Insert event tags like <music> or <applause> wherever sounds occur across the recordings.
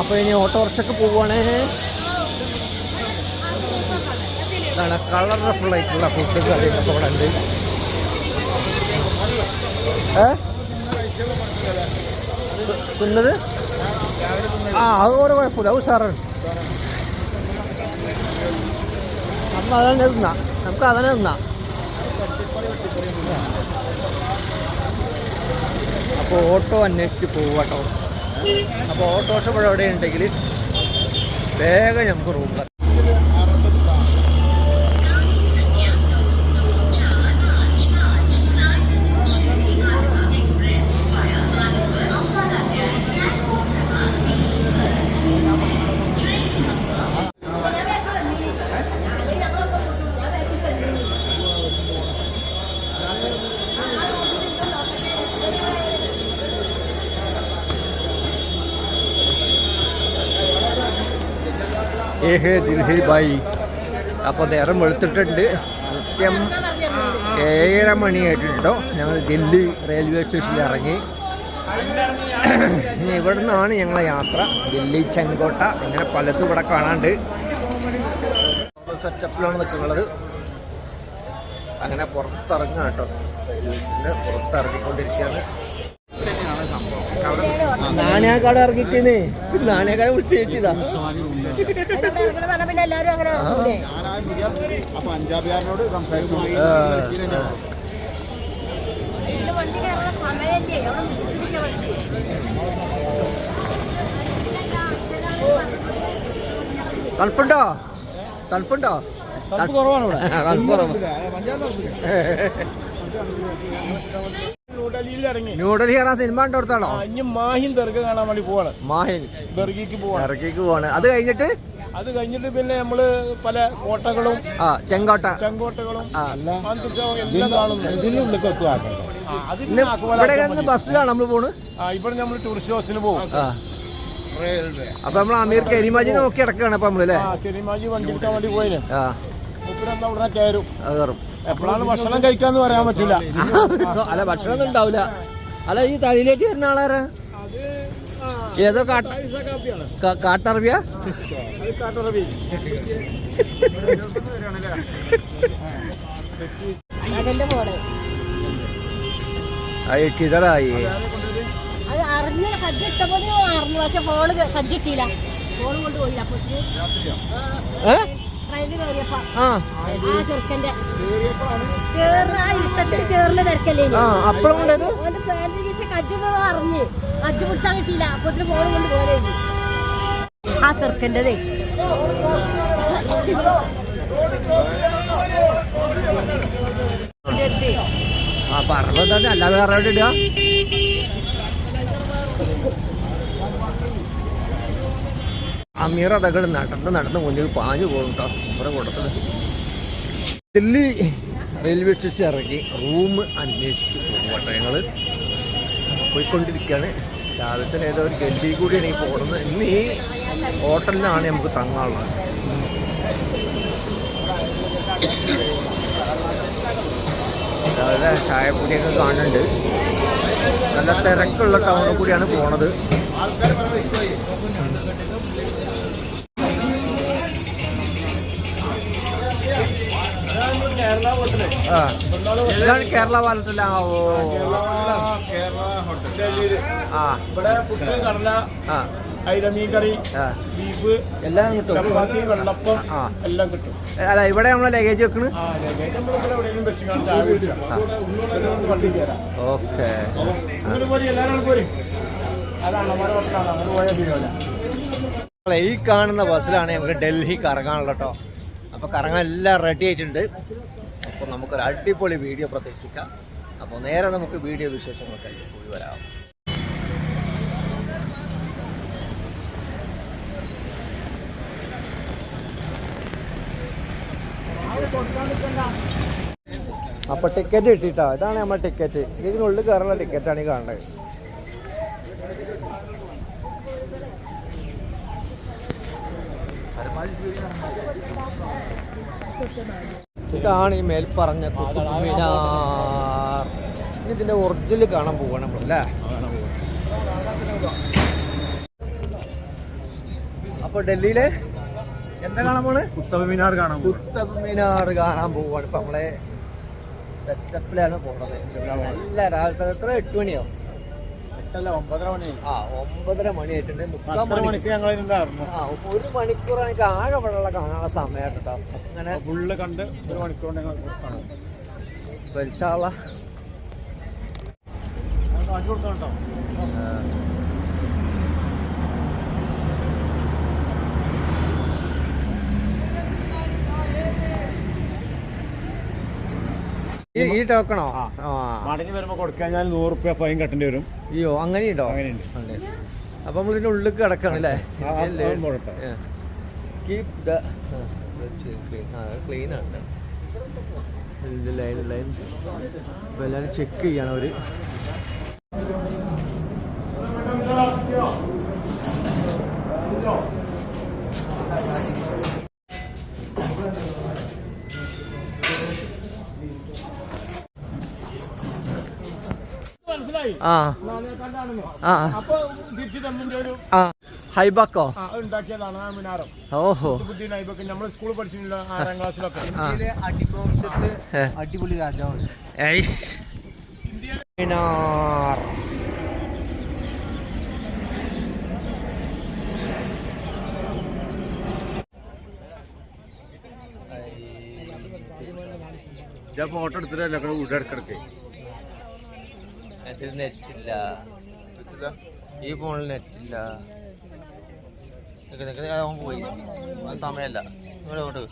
അപ്പോൾ ഇനി ഓട്ടോറിക്ഷക്ക് പോവുകയാണേ ഇതാണ് കളർഫുൾ ആയിട്ടുള്ള ഫുഡ് കറിയൊക്കെ ഇവിടെ ഉണ്ട്. തിന്നത്? ആ അത് ഓരോ കുഴപ്പമില്ല. അത് ഉഷാറാണ്. അന്ന് അതന്നെ തിന്നാം നമുക്ക് അതന്നെ തിന്നാം അപ്പോൾ ഓട്ടോ അന്വേഷിച്ച് പോവാട്ടോ അപ്പോൾ ഓട്ടോറിക്ഷ ഇവിടെ എവിടെ ഉണ്ടെങ്കിൽ വേഗം നമുക്ക് റൂം ഏഹേ ദിൽഹി ബായി. അപ്പോൾ നേരം വെളുത്തിട്ടുണ്ട്. കൃത്യം ഏഴര മണിയായിട്ടുണ്ടോ. ഞങ്ങൾ ഡൽഹി റെയിൽവേ സ്റ്റേഷനിൽ ഇറങ്ങി. ഇനി ഇവിടെ നിന്നാണ് ഞങ്ങളെ യാത്ര? ഡൽഹി ചെങ്കോട്ട. ഇങ്ങനെ പലതും ഇവിടെ കാണാണ്ട്. സെറ്റപ്പിലാണ് നിൽക്കുന്നത്. അങ്ങനെ പുറത്തിറങ്ങാട്ടോ റെയിൽവേ സ്റ്റേഷനിൽ പുറത്തിറങ്ങിക്കൊണ്ടിരിക്കുകയാണ്. നാണയക്കാട് ഇറങ്ങിക്കുന്നേ നാണയക്കാട് വിളിച്ചു ചേച്ചിതാ. പഞ്ചാബുകാരനോട്. തണുപ്പുണ്ടോ? തണുപ്പുണ്ടോ? തണുപ്പ് കുറവാണ് തണുപ്പ് കുറവ്. <laughs> ന്യൂഡൽഹിയിൽ ഇറങ്ങി ന്യൂഡൽഹി കാണാൻ സിനിമ കണ്ടോടുത്താണോ? ഇനി മാഹിൻ ദർഗ കാണാൻ വേണ്ടി പോവാണ്. മാഹിൻ. ദർഗയ്ക്ക് പോവാണ്. ദർഗിക്ക് പോവാണ്. അത് കഴിഞ്ഞിട്ട്? അത് കഴിഞ്ഞിട്ട് പിന്നെ നമ്മൾ പല കോട്ടകളും ആ ചെങ്കോട്ട. ചെങ്കോട്ടകളും ആ. എല്ലാം കാണുന്നു ആ, നിന്ന് ബസ്സിലാണ് നമ്മൾ പോണ്. ആ ഇവിടെ നമ്മൾ ടൂറിസ്റ്റ് ബസ്സിന് പോകും ആ. അപ്പൊ നമ്മൾ അമീർ കരിമാജി നോക്കി ഇടക്കാണ് അപ്പൊ നമ്മളല്ലേ ആ ശനിമാജി വണ്ടി എടുക്കാൻ വേണ്ടി പോയില്ലേ ആ. ഉടനെ കയറും അത് കയറും എപ്പോഴാണ് ഭക്ഷണം കഴിക്കാന്ന് പറയാൻ പറ്റൂല. <laughs> അല്ല ഭക്ഷണം ഒന്നും ഉണ്ടാവില്ല അല്ല ഈ തലയിലേക്ക് വരുന്ന ആളാരാ? ഏതോ കാട്ടറബിയ? കിതറായി. അത് അറിഞ്ഞ കജ്ജ് ഇട്ടപ്പോ അറിഞ്ഞു പക്ഷെ കജ്ജിട്ടില്ല അപ്പൊ അപ്പഴും കൊണ്ടത് അറിഞ്ഞ് കജ്ജ് പിടിച്ചാൻ കിട്ടിയില്ല. അപ്പൊ ഫോൺ കൊണ്ട് പോലെ ആ ചെറുക്കന്റെതേ. ആ പറഞ്ഞത് തന്നെ അല്ലാതെ വേറെ അമീർ അതകൾ നടന്ന് നടന്ന് മുന്നിൽ പാഞ്ഞു പോകും കേട്ടോ ഇവിടെ കൊടുത്തത് ഡൽഹി റെയിൽവേ സ്റ്റേഷൻ ഇറങ്ങി റൂം അന്വേഷിച്ച് പോകും കേട്ടോ ഞങ്ങൾ പോയിക്കൊണ്ടിരിക്കുകയാണ്. രാവിലത്തെ ഏതോ ഒരു ഗല്ലി കൂടിയാണ് ഈ പോകുന്നത് ഇന്ന് ഈ ഹോട്ടലിലാണ് നമുക്ക് തങ്ങാനുള്ളത്. രാവിലെ ചായപ്പൊടിയൊക്കെ കാണുന്നുണ്ട്. നല്ല തിരക്കുള്ള ടൗണിൽ കൂടിയാണ് പോണത്. ഇതാണ് കേരള പാലത്തില്ല ആ ഓ. ആ. ഇവിടെ പുട്ട് കടല ആ. അയിലമീൻ കറി ആ. ബീഫ് എല്ലാം കിട്ടും. ചപ്പാത്തി വെള്ളപ്പം എല്ലാം കിട്ടും. അല്ല ഇവിടെ നമ്മളെ ലഗേജ് വെക്കണ്? ഓക്കെ. ഈ കാണുന്ന ബസ്സിലാണ് ഞങ്ങൾക്ക് ഡൽഹി കറങ്ങാനുള്ളട്ടോ അപ്പൊ അപ്പോൾ കറങ്ങാൻ എല്ലാം റെഡി ആയിട്ടുണ്ട്. അപ്പോൾ നമുക്കൊരു അടിപൊളി വീഡിയോ പ്രതീക്ഷിക്കാം. അപ്പോൾ നേരെ നമുക്ക് വീഡിയോ വിശേഷങ്ങൾക്കായി പോയി വരാം. അപ്പൊ ടിക്കറ്റ് കിട്ടിട്ടോ ഇതാണ് നമ്മുടെ ടിക്കറ്റ്. ഇതിനുള്ളിൽ കയറുള്ള ടിക്കറ്റാണ് ഈ കാണേണ്ടത് ഇതാണ് ഈ മേൽ പറഞ്ഞ കുത്തുബ് ഇതിന്റെ ഒറിജിനൽ കാണാൻ പോവാണ് നമ്മളല്ലേ അപ്പൊ ഡൽഹിയിലെ എന്താ കാണാൻ പോണ്? കുത്തബ് മിനാർ കാണാൻ കുത്തബ് മിനാർ കാണാൻ പോവാണ്. ഇപ്പൊ നമ്മളെ സെറ്റപ്പിലാണ് പോണത്. നല്ല രാവിലത്തെ എത്ര? എട്ട് മണിയോ? എട്ടല്ല ഒമ്പതര മണി ആ ഒമ്പതര മണി ആയിട്ടുണ്ട് മുക്കാൽ മണിക്ക് ഞങ്ങൾ ആ ഒരു മണിക്കൂറാണ് എനിക്ക് ആകെ വെള്ളം കാണാനുള്ള സമയം കേട്ടോ. അങ്ങനെ ഫുള്ള് കണ്ട് ഒരു മണിക്കൂർ ഞങ്ങൾ വലിച്ചാള കാണിച്ചു കൊടുക്കണം ഈ ടോക്കണോ മടങ്ങി വരുമ്പോൾ കൊടുക്കാൻ ഞാൻ നൂറ് റുപ്യ ഫൈൻ കെട്ടേണ്ടി വരും. അയ്യോ അങ്ങനെയുണ്ടോ? അങ്ങനെയുണ്ട്. ഉണ്ട്. അപ്പൊ നമ്മൾ ഇതിന്റെ ഉള്ളിൽ കിടക്കണം അല്ലേ. കീപ് ദ ക്ലീൻ ആണ് ലൈൻ ലൈൻ എല്ലാവരും ചെക്ക് ചെയ്യണം അവർ. ഹൈബാക്കോ? ഓഹോ. നമ്മൾ സ്കൂളിൽ പഠിച്ചിട്ടുള്ള ആറാം ക്ലാസ്സിലൊക്കെ ഏ. അടിപൊളി രാജാവാണ്. മിനാർ. ഫോട്ടോ എടുത്തിട്ടല്ലേ വീട് ഇടക്കിടക്ക് അതിൽ നെറ്റില്ല. ഈ ഫോണിൽ നെറ്റില്ല. നിക്ക് നിക്ക് അവൻ പോയി. അത് സമയമല്ല. ഇങ്ങോട്ട് ഇങ്ങോട്ട്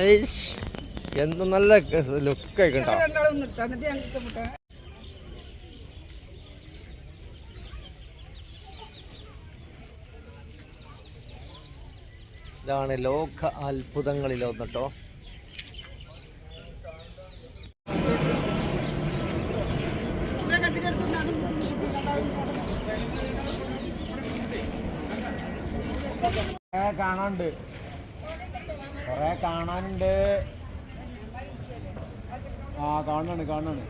ഐഷ്, എന്ത് നല്ല ലുക്ക് ആയിക്കണ്ടോ ഇതാണ് ലോക കൊറേ കാണാനുണ്ട്. കൊറേ കാണാനുണ്ട്. ആ കാണാണ് കാണാണ്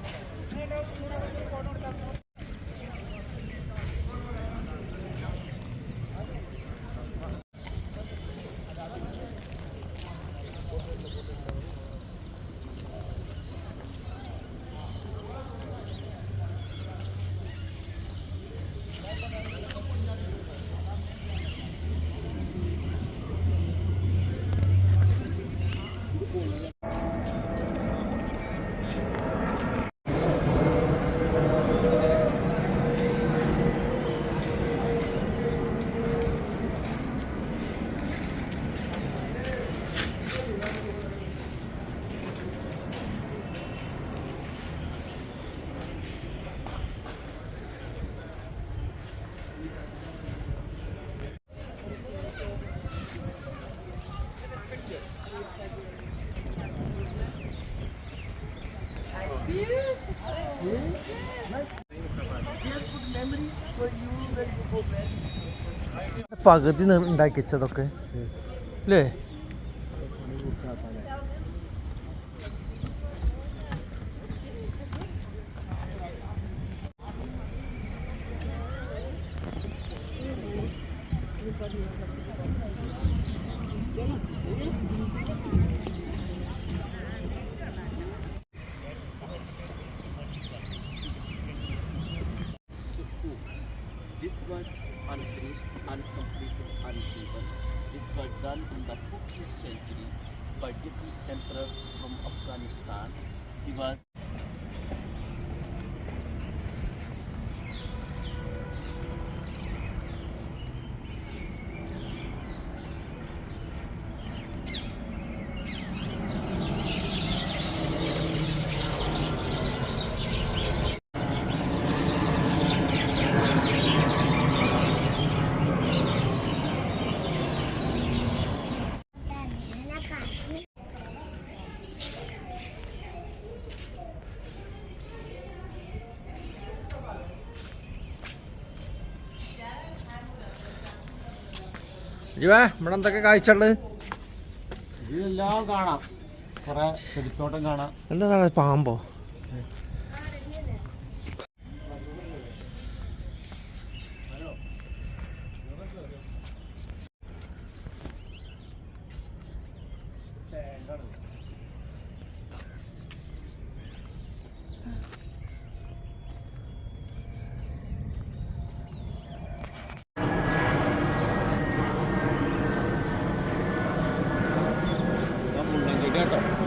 പകുതി ഉണ്ടാക്കി വെച്ചതൊക്കെ അല്ലേ This ജീവേ ഇവിടെ എന്തൊക്കെ കാഴ്ചയുള്ളത് ഇതിലെല്ലാം കാണാം. കുറെ ചെടിത്തോട്ടം കാണാം. എന്താ പാമ്പോ?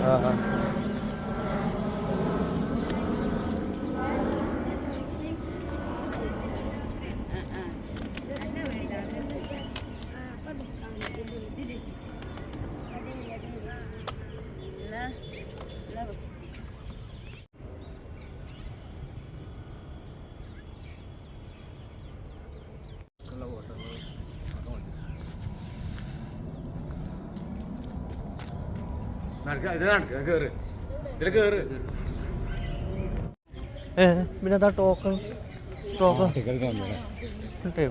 കേട്ടോ ആ ആ ഇത് നടക്കുക കേറ് ഇതിൽ കേറ് ഏ പിന്നെ അതാ ടോക്കൺ ടോക്കൺ ഇട്ടേ?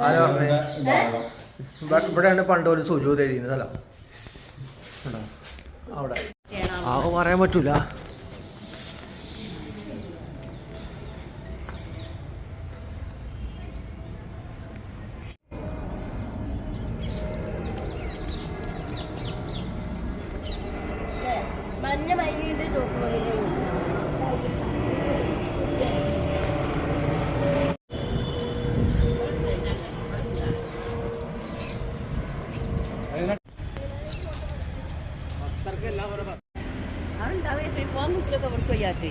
ആരാ പറഞ്ഞേ? ഇവിടെയാണ് പണ്ട് ഒരു എഴുതിയത് സ്ഥലം കണ്ടോ? അവിടെ ആ പറയാൻ പറ്റൂല. ഉച്ചയ്ക്ക് അവർക്ക് വയ്യാത്ത.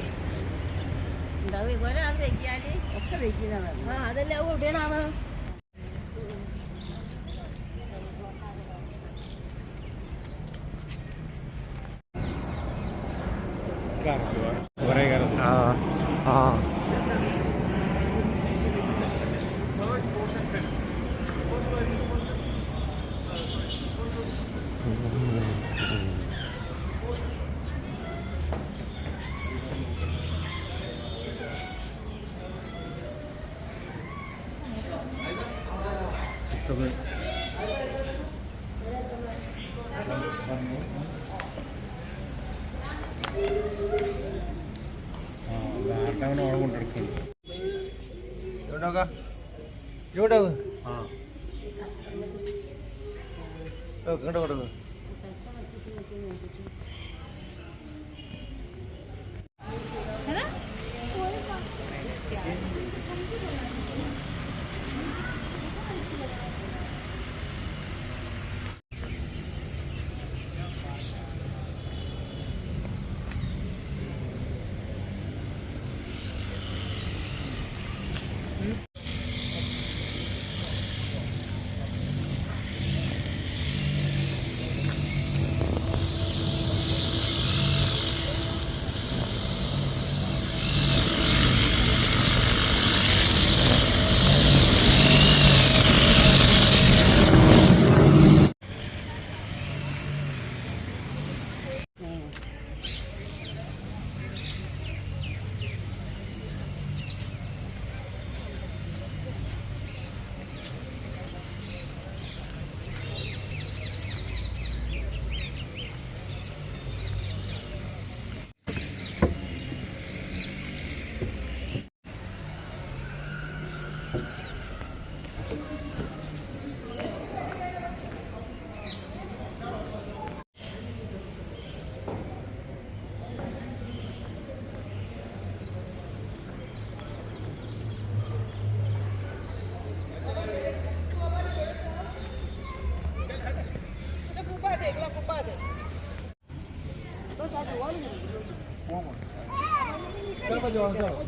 ഉണ്ടാവും ഒക്കെ വൈകിയതാണ്. ആ അതെല്ലാം എവിടെയാണ് তবে అట్లా వాడుకుంటాడు చూడగా చూడవు గంట కొడవు John's.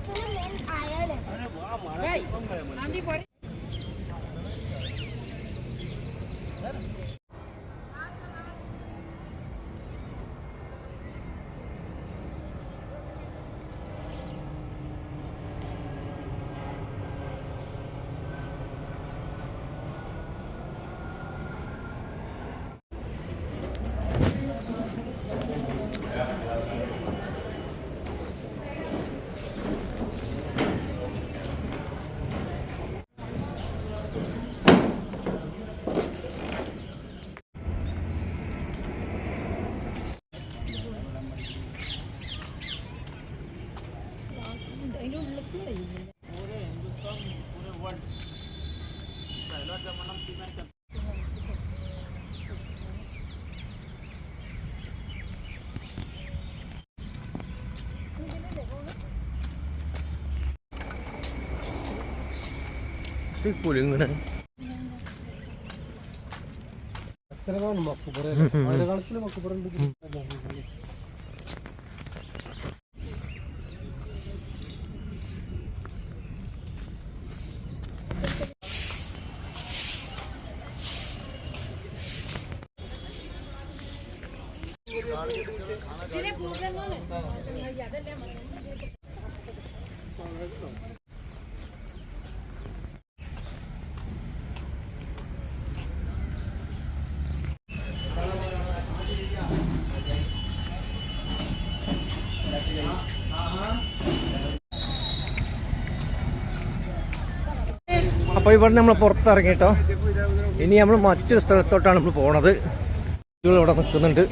पूरे पहला അത്ര കാണും മക്കുപുറ മഴക്കാലത്തിൽ മക്കുപുറ ഉണ്ട് അപ്പോൾ ഇവിടെ നമ്മൾ പുറത്തിറങ്ങിട്ടോ ഇനി നമ്മൾ മറ്റൊരു സ്ഥലത്തോട്ടാണ് നമ്മൾ പോണത്. ഇവിടെ നിൽക്കുന്നുണ്ട്.